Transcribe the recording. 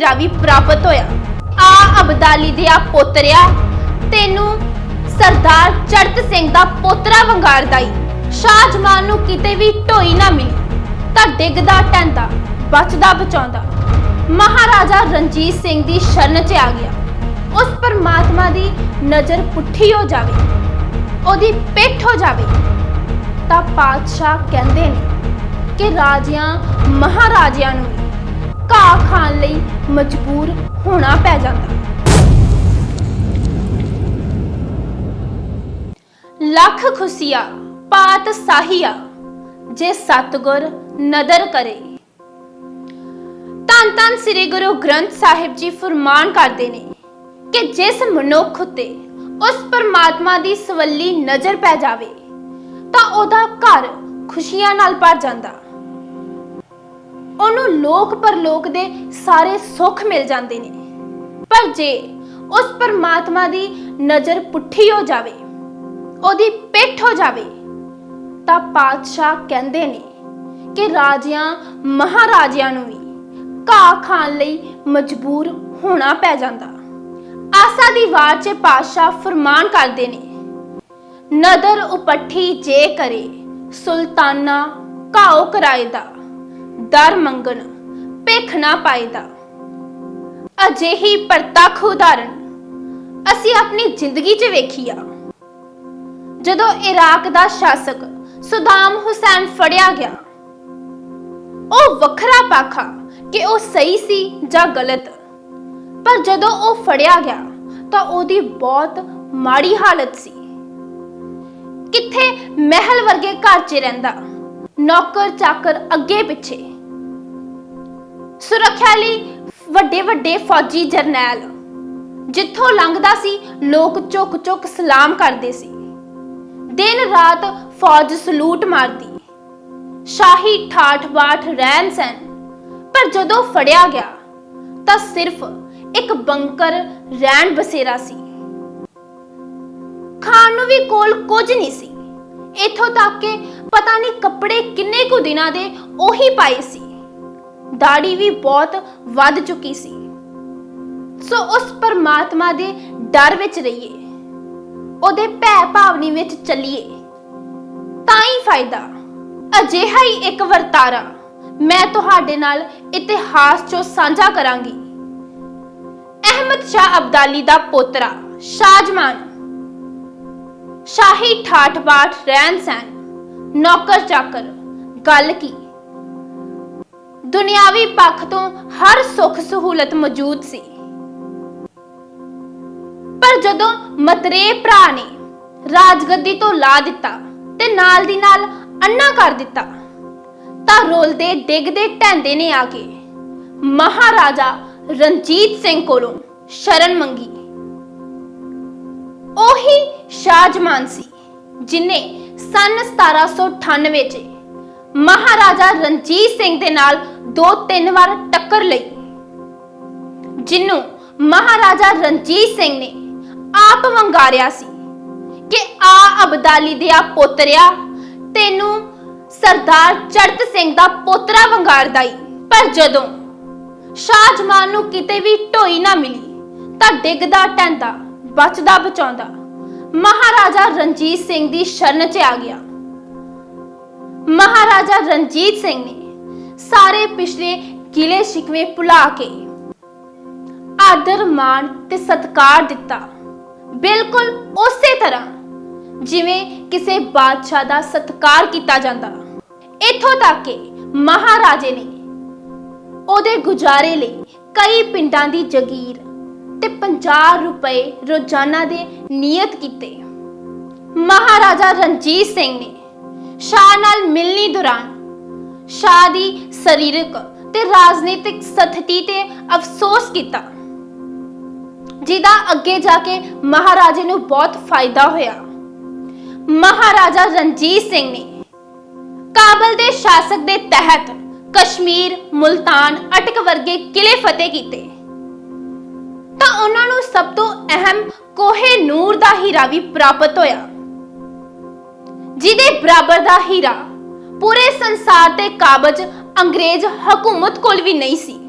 ਹੀਰਾ ਵੀ ਪ੍ਰਾਪਤ ਹੋਇਆ। ਆ ਅਬਦਾਲੀ ਦੇ ਆ ਪੋਤਰਿਆ, ਤੈਨੂੰ ਸਰਦਾਰ ਚੜਤ ਸਿੰਘ ਦਾ ਪੋਤਰਾ ਵੰਗਾਰਦਾ ਈ। ਸ਼ਾਹਜਮਾਨ ਨੂੰ ਕਿਤੇ ਵੀ ਢੋਈ ਨਾ ਮਿਲੀ, ਤਾਂ ਡਿੱਗਦਾ ਟੈਂਦਾ ਬਚਦਾ, ਬਚਾਉਂਦਾ। ਮਹਾਰਾਜਾ ਰਣਜੀਤ ਸਿੰਘ ਦੀ ਸ਼ਰਨ 'ਚ ਆ ਗਿਆ। ਉਸ ਪਰਮਾਤਮਾ ਦੀ ਨਜ਼ਰ ਪੁੱਠੀ ਹੋ ਜਾਵੇ, ਉਹਦੀ ਪਿੱਠ ਹੋ ਜਾਵੇ, ਤਾਂ ਪਾਤਸ਼ਾਹ ਕਹਿੰਦੇ ਨੇ ਕਿ ਰਾਜਿਆਂ ਮਹਾਰਾਜਿਆਂ ਨੂੰ ਵੀ ਘਾਹ ਖਾਣ ਲਈ ਮਜਬੂਰ ਹੋਣਾ ਪੈ ਜਾਂਦਾ। ਲੱਖ ਖੁਸ਼ੀਆ, ਪਾਤ ਸਾਹੀਆ, ਜੇ ਸਤਗੁਰ ਨਦਰ ਕਰੇ। ਧੰਨ ਧੰਨ ਸ੍ਰੀ ਗੁਰੂ ਗ੍ਰੰਥ ਸਾਹਿਬ ਜੀ ਫਰਮਾਨ ਕਰਦੇ ਨੇ ਕਿ ਜਿਸ ਮਨੁੱਖ ਉਤੇ ਉਸ ਪਰਮਾਤਮਾ ਦੀ ਸਵੱਲੀ ਨਜ਼ਰ ਪੈ ਜਾਵੇ, ਤਾਂ ਉਹਦਾ ਘਰ ਖੁਸ਼ੀਆਂ ਨਾਲ ਭਰ ਜਾਂਦਾ। ਉਹਨੂੰ ਲੋਕ ਪਰਲੋਕ ਦੇ ਸਾਰੇ ਸੁੱਖ ਮਿਲ ਜਾਂਦੇ ਨੇ। ਪਰ ਜੇ ਉਸ ਪਰਮਾਤਮਾ ਦੀ ਨਜ਼ਰ ਪੁੱਠੀ ਹੋ ਜਾਵੇ, ਉਹਦੀ ਪਿੱਠ ਹੋ ਜਾਵੇ, ਤਾਂ ਪਾਤਸ਼ਾਹ ਕਹਿੰਦੇ ਨੇ ਕਿ ਰਾਜਿਆਂ, ਮਹਾਰਾਜਿਆਂ ਨੂੰ ਵੀ ਘਾਹ ਖਾਣ ਲਈ ਮਜਬੂਰ ਹੋਣਾ ਪੈ ਜਾਂਦਾ। ਆਸਾ ਦੀ ਵਾਰ 'ਚ ਪਾਤਸ਼ਾਹ ਫਰਮਾਨ ਕਰਦੇ ਨੇ, ਨਦਰ ਉਪੱਠੀ ਜੇ ਕਰੇ, ਸੁਲਤਾਨਾ ਘਾਓ ਕਰਾਇਦਾ ਦਰ ਮੰਗਣ, ਭੇਖ ਨਾ ਪਾਇਦਾ ਅਜਿਹੀ ਪ੍ਰਤੱਖ ਉਦਾਹਰਣ ਅਸੀਂ ਆਪਣੀ ਜ਼ਿੰਦਗੀ 'ਚ ਵੇਖੀ ਆ ਜਦੋਂ ਇਰਾਕ ਦਾ ਸ਼ਾਸਕ ਸੁਦਾਮ ਹੁਸੈਨ ਫੜਿਆ ਗਿਆ, ਉਹ ਵੱਖਰਾ ਪਾਖਾ ਕਿ ਉਹ ਸਹੀ ਸੀ ਜਾਂ ਗਲਤ। ਪਰ ਜਦੋਂ ਉਹ ਫੜਿਆ ਗਿਆ, ਤਾਂ ਉਹਦੀ ਬਹੁਤ ਮਾੜੀ ਹਾਲਤ ਸੀ। ਕਿੱਥੇ ਮਹਿਲ ਵਰਗੇ ਘਰ 'ਚ ਰਹਿੰਦਾ ਨੌਕਰ ਚਾਕਰ ਅੱਗੇ ਪਿੱਛੇ। ਸੁਰੱਖਿਆ ਲਈ ਵੱਡੇ ਵੱਡੇ ਫੌਜੀ ਜਰਨੈਲ। ਜਿੱਥੋਂ ਲੰਘਦਾ ਸੀ, ਲੋਕ ਝੁਕ ਝੁਕ ਸਲਾਮ ਕਰਦੇ ਸੀ। ਦਿਨ ਰਾਤ ਫੌਜ ਸਲੂਟ ਮਾਰਦੀ। ਸ਼ਾਹੀ ਠਾਠ ਬਾਠ ਰਹਿਣ ਸਹਿਣ। ਪਰ ਜਦੋਂ ਫੜਿਆ ਗਿਆ, ਤਾਂ ਸਿਰਫ ਇੱਕ ਬੰਕਰ ਰਹਿਣ ਬਸੇਰਾ ਸੀ। ਖਾਣ ਨੂੰ ਵੀ ਕੋਲ ਕੁਝ ਨਹੀਂ ਸੀ। ਇਥੋਂ ਤੱਕ ਕਿ ਪਤਾ ਨਹੀਂ ਕੱਪੜੇ ਕਿੰਨੇ ਕੁ ਦਿਨਾਂ ਦੇ ਉਹੀ ਪਾਏ ਸੀ। ਦਾੜੀ ਵੀ ਬਹੁਤ ਵੱਧ ਚੁੱਕੀ ਸੀ। ਸੋ ਉਸ ਪਰਮਾਤਮਾ ਦੇ ਡਰ ਵਿੱਚ ਰਹੀਏ। ਉਹਦੇ ਭੈ ਭਾਵਨੀ ਵਿੱਚ ਚੱਲੀਏ। ਤਾਂ ਹੀ ਫਾਇਦਾ। ਅਜਿਹਾ ਹੀ ਇੱਕ ਵਰਤਾਰਾ ਮੈਂ ਤੁਹਾਡੇ ਨਾਲ ਇਤਿਹਾਸ ਚੋਂ ਸਾਂਝਾ ਕਰਾਂਗੀ। ਅਹਿਮਦ ਸ਼ਾਹ ਅਬਦਾਲੀ ਦਾ ਪੋਤਰਾ ਸ਼ਾਹਜਮਾਨ ਸ਼ਾਹੀ ਠਾਠ ਬਾਠ ਰਹਿਣ ਸਹਿਣ ਨੌਕਰ ਚਾਕਰ ਗੱਲ ਕੀ? ਦੁਨਿਆਵੀ ਪੱਖ ਤੋਂ ਹਰ ਸੁੱਖ ਸਹੂਲਤ ਮੌਜੂਦ ਸੀ। ਪਰ ਜਦੋਂ ਮਤਰੇ ਭਰਾ ਨੇ ਰਾਜਗੱਦੀ ਤੋਂ ਲਾ ਦਿੱਤਾ ਤੇ ਨਾਲ ਦੀ ਨਾਲ ਅੰਨਾ ਕਰ ਦਿੱਤਾ, ਤਾਂ ਰੋਲਦੇ ਡਿੱਗਦੇ ਢੈਂਦੇ ਨੇ ਆ ਕੇ ਮਹਾਰਾਜਾ ਰਣਜੀਤ ਸਿੰਘ ਕੋਲੋਂ ਸ਼ਰਨ ਮੰਗੀ। ਉਹੀ ਸ਼ਾਹਜਮਾਨ ਸੀ ਜਿਨੇ ਸਨ 1798 ਚ ਮਹਾਰਾਜਾ ਰਣਜੀਤ ਸਿੰਘ ਦੇ ਨਾਲ ਦੋ ਤਿੰਨ ਵਾਰ ਟੱਕਰ ਲਈ। ਜਿਹਨੂੰ ਮਹਾਰਾਜਾ ਰਣਜੀਤ ਸਿੰਘ ਨੇ ਆਪ ਵੰਗਾਰਿਆ ਸੀ ਕਿ ਆ ਅਬਦਾਲੀ ਦੇ ਆ ਪੋਤਰਿਆ ਤੈਨੂੰ ਸਰਦਾਰ ਚੜਤ ਸਿੰਘ ਦਾ ਪੋਤਰਾ ਵੰਗਾਰਦਾ ਈ। ਪਰ ਜਦੋਂ ਸ਼ਾਹਜਮਾਨ ਨੂੰ ਕਿਤੇ ਵੀ ਢੋਈ ਨਾ ਮਿਲੀ ਤਾਂ ਡਿੱਗਦਾ ਟੈਂਦਾ ਬਚਦਾ, ਬਚਾਉਂਦਾ ਮਹਾਰਾਜਾ ਰਣਜੀਤ ਸਿੰਘ ਦੀ ਸ਼ਰਨ 'ਚ ਆ ਗਿਆ। ਮਹਾਰਾਜਾ ਰਣਜੀਤ ਸਿੰਘ ਨੇ ਸਾਰੇ ਪਿਛਲੇ ਕਿਲੇ ਸ਼ਿਕਵੇ ਭੁਲਾ ਕੇ ਆਦਰ, ਮਾਣ ਤੇ ਸਤਕਾਰ ਦਿੱਤਾ। ਬਿਲਕੁਲ ਉਸੇ ਤਰ੍ਹਾਂ ਜਿਵੇਂ ਕਿਸੇ ਬਾਦਸ਼ਾਹ ਦਾ ਸਤਕਾਰ ਕੀਤਾ ਜਾਂਦਾ। ਇੱਥੋਂ ਤੱਕ ਕਿ ਮਹਾਰਾਜੇ ਨੇ ਉਹਦੇ ਗੁਜ਼ਾਰੇ ਲਈ ਕਈ ਪਿੰਡਾਂ ਦੀ ਜਗੀਰ ਤੇ 50 ਰੁਪਏ ਰੋਜ਼ਾਨਾ ਦੇ ਨਿਯਤ ਕੀਤੇ। ਮਹਾਰਾਜਾ ਰਣਜੀਤ ਸਿੰਘ ਨੇ ਸ਼ਾਹ ਨਾਲ ਮਿਲਣੀ ਦੌਰਾਨ ਸ਼ਾਹ ਦੀ ਸਰੀਰਕ ਤੇ ਰਾਜਨੀਤਿਕ ਸਥਿਤੀ ਤੇ ਅਫਸੋਸ ਕੀਤਾ, ਜਿਹਦਾ ਅੱਗੇ ਜਾ ਕੇ ਮਹਾਰਾਜੇ ਨੂੰ ਬਹੁਤ ਫਾਇਦਾ ਹੋਇਆ। ਮਹਾਰਾਜਾ ਰਣਜੀਤ ਸਿੰਘ ਨੇ ਕਾਬਲ ਦੇ ਸ਼ਾਸਕ ਦੇ ਤਹਿਤ ਕਸ਼ਮੀਰ, ਮੁਲਤਾਨ ਅਟਕ ਵਰਗੇ ਕਿਲੇ ਫਤਿਹ ਕੀਤੇ। ਤਾਂ ਉਹਨਾਂ ਨੂੰ ਸਭ ਤੋਂ ਅਹਿਮ ਕੋਹੇ ਨੂਰ ਦਾ ਹੀਰਾ ਵੀ ਪ੍ਰਾਪਤ ਹੋਇਆ। ਜਿਹਦੇ ਬਰਾਬਰ ਦਾ ਹੀਰਾ। ਪੂਰੇ ਸੰਸਾਰ ਤੇ ਕਾਬਜ ਅੰਗਰੇਜ਼ ਹਕੂਮਤ ਕੋਲ ਵੀ ਨਹੀਂ ਸੀ।